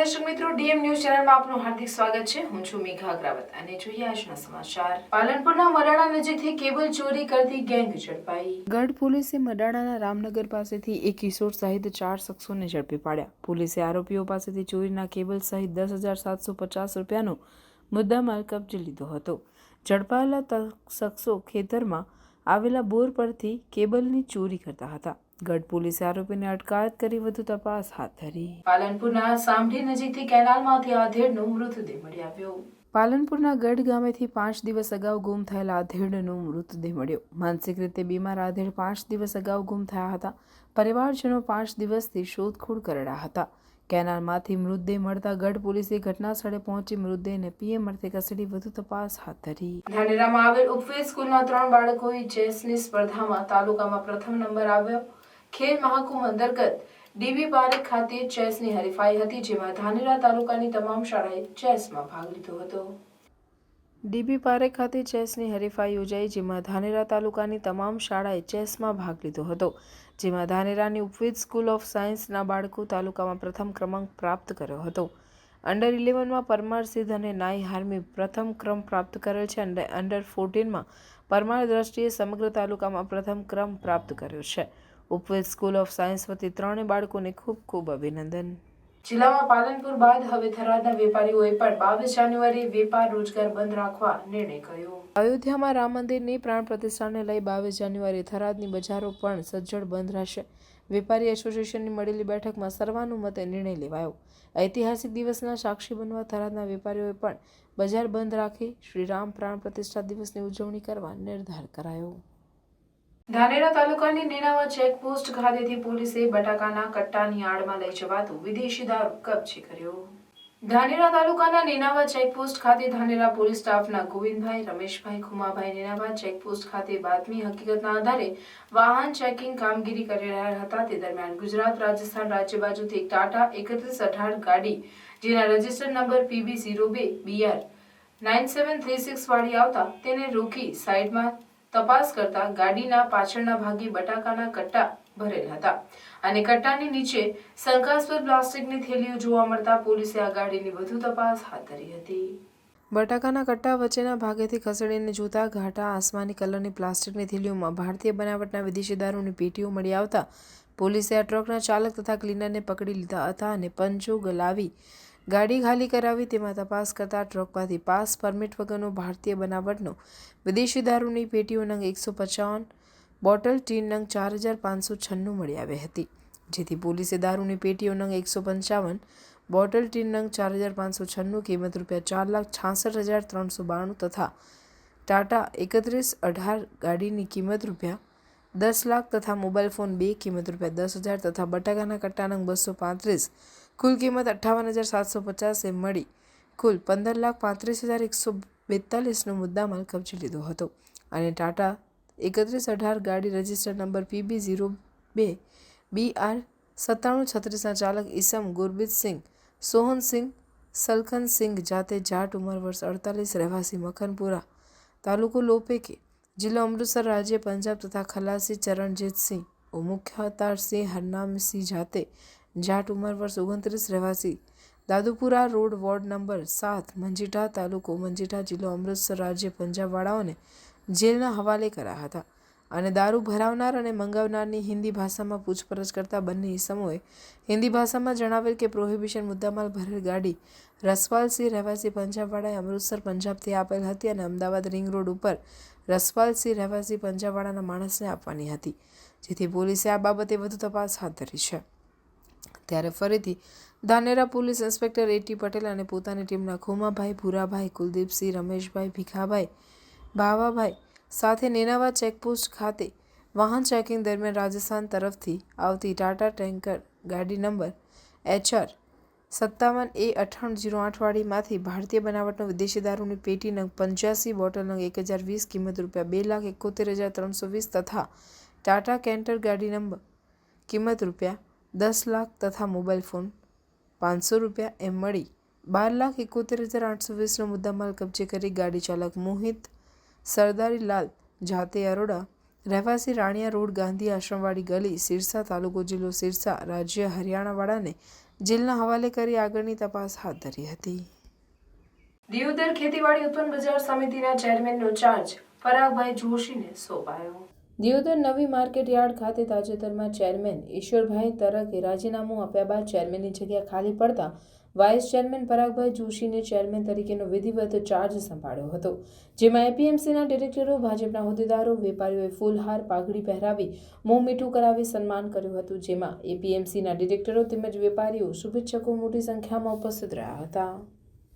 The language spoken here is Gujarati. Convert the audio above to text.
દર્શક મિત્રો, ડીએમ ન્યૂઝ ચેનલમાં આપનું હાર્દિક સ્વાગત છે. હું છું મેઘા અગ્રાવત અને જોઈએ આજના સમાચાર. પાલનપુરના મરાડા નજીકથી કેબલ ચોરી કરતી ગેંગ ઝડપાઈ. ગઢ પોલીસે મડાડાના રામનગર પાસેથી એક કિશોર સહિત ચાર શખ્સોને ઝડપી પાડ્યા. પોલીસે આરોપીઓ પાસેથી ચોરીના કેબલ સહિત દસ હજાર સાતસો પચાસ રૂપિયાનો મુદ્દામાલ કબજે લીધો હતો. ઝડપાયેલા શખ્સો ખેતરમાં આવેલા બોર પરથી કેબલની ચોરી કરતા હતા. ગઢ પોલીસે આરોપીને અટકાયત કરી વધુ તપાસ હાથ ધરી. પાલનપુરના સામઢી નજીકથી કેનાલમાંથી આધેડનો મૃતદેહ મળી આવ્યો. પાલનપુરના ગઢ ગામેથી પાંચ દિવસ અગાઉ ગુમ થયેલા આધેડનો મૃતદેહ મળ્યો. માનસિક રીતે બીમાર આધેડ પાંચ દિવસ અગાઉ ગુમ થયા હતા. પરિવારજનો પાંચ દિવસથી શોધખોળ કરેલા હતા. કેનાલમાંથી મૃતદેહ મળતા ગઢ પોલીસે ઘટના સ્થળે પહોંચી મૃતદેહને પીએમ અર્થે કસડી વધુ તપાસ હાથ ધરી. ધાનેરામાં આવેલ ઉપવે સ્કૂલના ત્રણ બાળકોએ ચેસની સ્પર્ધામાં તાલુકામાં પ્રથમ નંબર આવ્યો. ખેલ મહાકુંભ અંતર્ગત ડીબી પાર્ક ખાતે ચેસની હરીફાઈ હતી, જેમાં ધાનેરા તાલુકાની તમામ શાળાએ ચેસમાં ભાગ લીધો હતો. ડીબી પારેખ ખાતે ચેસની હરીફાઈ યોજાઈ, જેમાં ધાનેરા તાલુકાની તમામ શાળાએ ચેસમાં ભાગ લીધો હતો, જેમાં ધાનેરાની ઉપવિદ સ્કૂલ ઓફ સાયન્સના બાળકો તાલુકામાં પ્રથમ ક્રમાંક પ્રાપ્ત કર્યો હતો. અંડર ઇલેવનમાં પરમાર સિદ્ધ અને નાઈ હાર્મી પ્રથમ ક્રમ પ્રાપ્ત કરેલ છે અંડર ફોર્ટીનમાં પરમાર દ્રષ્ટિએ સમગ્ર તાલુકામાં પ્રથમ ક્રમ પ્રાપ્ત કર્યો છે. ઉપવેદ સ્કૂલ ઓફ સાયન્સ વતી ત્રણે બાળકોને ખૂબ ખૂબ અભિનંદન. જિલ્લામાં પાલનપુર બાદ હવે થરાદના વેપારીઓએ પણ બાવીસ જાન્યુઆરી વેપાર રોજગાર બંધ રાખવા નિર્ણય કર્યો. અયોધ્યામાં રામ મંદિરની પ્રાણ પ્રતિષ્ઠાને લઈ બાવીસ જાન્યુઆરી થરાદની બજારો પણ સજ્જડ બંધ રહેશે. વેપારી એસોસિએશનની મળેલી બેઠકમાં સર્વાનુમતે નિર્ણય લેવાયો. ઐતિહાસિક દિવસના સાક્ષી બનવા થરાદના વેપારીઓએ પણ બજાર બંધ રાખી શ્રી રામ પ્રાણ પ્રતિષ્ઠા દિવસની ઉજવણી કરવા નિર્ધાર કરાયો. ધાનેરા તાલુકાની નેનાવા ચેકપોસ્ટ ખાતેથી પોલીસે બટાકાના કટ્ટાની આડમાં લઈ જવાતો વિદેશી દારૂ કબજે કર્યો. ધાનેરા તાલુકાના નેનાવા ચેકપોસ્ટ ખાતે ધાનેરા પોલીસ સ્ટાફના ગોવિંદભાઈ, રમેશભાઈ, ખુમાભાઈ નેનાવા ચેકપોસ્ટ ખાતે બાતમી હકીકતના આધારે વાહન ચેકિંગ કામગીરી કરી રહ્યા હતા. તે દરમિયાન ગુજરાત, રાજસ્થાન રાજ્ય બાજુથી એક ટાટા એકત્રીસ અઢાર ગાડી, જેના રજિસ્ટર નંબર પીબી ઝીરો બે, BR nine seven three six વાળી આવતા તેને રોકી સાઈડમાં તપાસ કરતા ગાડીના પાછળના ભાગે બટાકાના કટ્ટા ભરેલ હતા. અને કટ્ટાની નીચે શંકાસ્પદ પ્લાસ્ટિકની થેલીઓ જોવા મળતા પોલીસે આ ગાડીની વધુ તપાસ હાથ ધરી હતી. બટાકાના કટ્ટા વચ્ચેના ભાગેથી ખસેડીને જોતા ઘાટા આસમાની કલરની પ્લાસ્ટિકની થેલીઓમાં ભારતીય બનાવટના વિદેશી દારૂની પેટીઓ મળી આવતા પોલીસે આ ટ્રકના ચાલક તથા ક્લીનરને પકડી લીધા હતા અને પંચો ગલાવી ગાડી ખાલી કરાવી તેમાં તપાસ કરતા ટ્રકમાંથી પાસ પરમિટ વગરનો ભારતીય બનાવટનો વિદેશી દારૂની પેટીઓ નંગ એકસો પચાવન, બોટલ, ટીન નંગ ચાર હજાર પાંચસો છન્નું મળી આવી હતી. જેથી પોલીસે દારૂની પેટીઓ નંગ એકસો પંચાવન, બોટલ, ટીન નંગ ચાર હજાર પાંચસો છન્નું, કિંમત રૂપિયા ચાર લાખ છાસઠ હજાર ત્રણસો બાણું તથા ટાટા એકત્રીસ અઢાર ગાડીની કિંમત રૂપિયા દસ લાખ તથા મોબાઈલ ફોન બે, કિંમત રૂપિયા દસ હજાર તથા બટાકાના કટ્ટા નંગ બસો પાંત્રીસ કુલ કિંમત અઠ્ઠાવન હજાર સાતસો પચાસે મળી. કુલ પંદર લાખ પાંત્રીસ હજાર એકસો બેતાલીસનો મુદ્દામાલ કબજે લીધો હતો. અને ટાટા એકત્રીસ અઢાર ગાડી રજિસ્ટર નંબર પીબી ઝીરો બે બી આર સત્તાણું છત્રીસના ચાલક ઈસમ ગુરબીતસિંહ સોહનસિંહ સલખનસિંહ જાતે જાટ ઉંમર વર્ષ અડતાલીસ, રહેવાસી મખનપુરા, તાલુકો લોપેકે, જિલ્લો અમૃતસર રાજ્ય, પંજાબ તથા ખલાસી ચરણજીતસિંહ મુખ્યતારસિંહ હરનામસિંહ જાતે જાટ ઉંમર વર્ષ ઓગણત્રીસ રહેવાસી. દાદુપુરા રોડ વોર્ડ નંબર સાત, મંજીઠા તાલુકો, મંજીઠા જિલ્લો, અમૃતસર રાજ્ય, પંજાબવાળાઓને જેલના હવાલે કર્યા હતા અને દારૂ ભરાવનાર અને મંગાવનારની હિન્દી ભાષામાં પૂછપરછ કરતા બંને ઇસમોએ હિન્દી ભાષામાં જણાવેલ કે પ્રોહિબિશન મુદ્દામાલ ભરેલ ગાડી રસવાલસિંહ રહેવાસી પંજાબવાળાએ અમૃતસર પંજાબથી આપેલ હતી અને અમદાવાદ રિંગ રોડ ઉપર રસવાલસિંહ રહેવાસી પંજાબવાળાના માણસને આપવાની હતી, જેથી પોલીસે આ બાબતે વધુ તપાસ હાથ ધરી છે. ત્યારે ફરીથી Dhanera police inspector AT Patel અને પોતાની ટીમના ખુમાભાઈ, ભૂરાભાઈ, કુલદીપસિંહ, રમેશભાઈ, ભીખાભાઈ ભાવાભાઈ સાથે નેનાવા ચેકપોસ્ટ ખાતે વાહન ચેકિંગ દરમિયાન રાજસ્થાન તરફથી આવતી ટાટા ટેન્કર ગાડી નંબર એચઆર સત્તાવન એ અઠાણું જીરો આઠવાળીમાંથી ભારતીય બનાવટનો વિદેશી દારૂની પેટી નંગ પંચ્યાસી, બોટલ નંગ એક હજાર વીસ, કિંમત રૂપિયા બે લાખ એકોતેર હજાર ત્રણસો વીસ તથા ટાટા કેન્ટર ગાડી નંબર કિંમત રૂપિયા દસ લાખ તથા મોબાઈલ ફોન પાંચસો રૂપિયા એમ મળી. બાર લાખ એકોતેર હજાર આઠસો વીસનો મુદ્દામાલ કબજે કરી ગાડી ચાલક મોહિત સરદારીલાલ જાતે અરોડા રહેવાસી રાણિયા રોડ ગાંધી આશ્રમવાડી ગલી સિરસા તાલુકો જિલ્લો સિરસા રાજ્ય હરિયાણાવાળાને જેલના હવાલે કરી આગળની તપાસ હાથ ધરી હતી. દિયોદર ખેતીવાડી ઉત્પન્ન બજાર સમિતિના ચેરમેનનો ચાર્જ પરાગભાઈ જોશીને સોંપાયો. દિયોદર નવી માર્કેટ યાર્ડ ખાતે તાજેતરમાં ચેરમેન ઈશ્વરભાઈ તરકે રાજીનામું આપ્યા બાદ ચેરમેનની જગ્યા ખાલી પડતા વાઇસ ચેરમેન પરાગભાઈ જોશીને ચેરમેન તરીકેનો વિધિવત ચાર્જ સંભાળ્યો હતો, જેમાં એપીએમસીના ડિરેક્ટરો, ભાજપના હોદ્દેદારો, વેપારીઓએ ફૂલહાર પાઘડી પહેરાવી મોં મીઠું કરાવી સન્માન કર્યું હતું, જેમાં એપીએમસીના ડિરેક્ટરો તેમજ વેપારીઓ શુભેચ્છકો મોટી સંખ્યામાં ઉપસ્થિત રહ્યા હતા.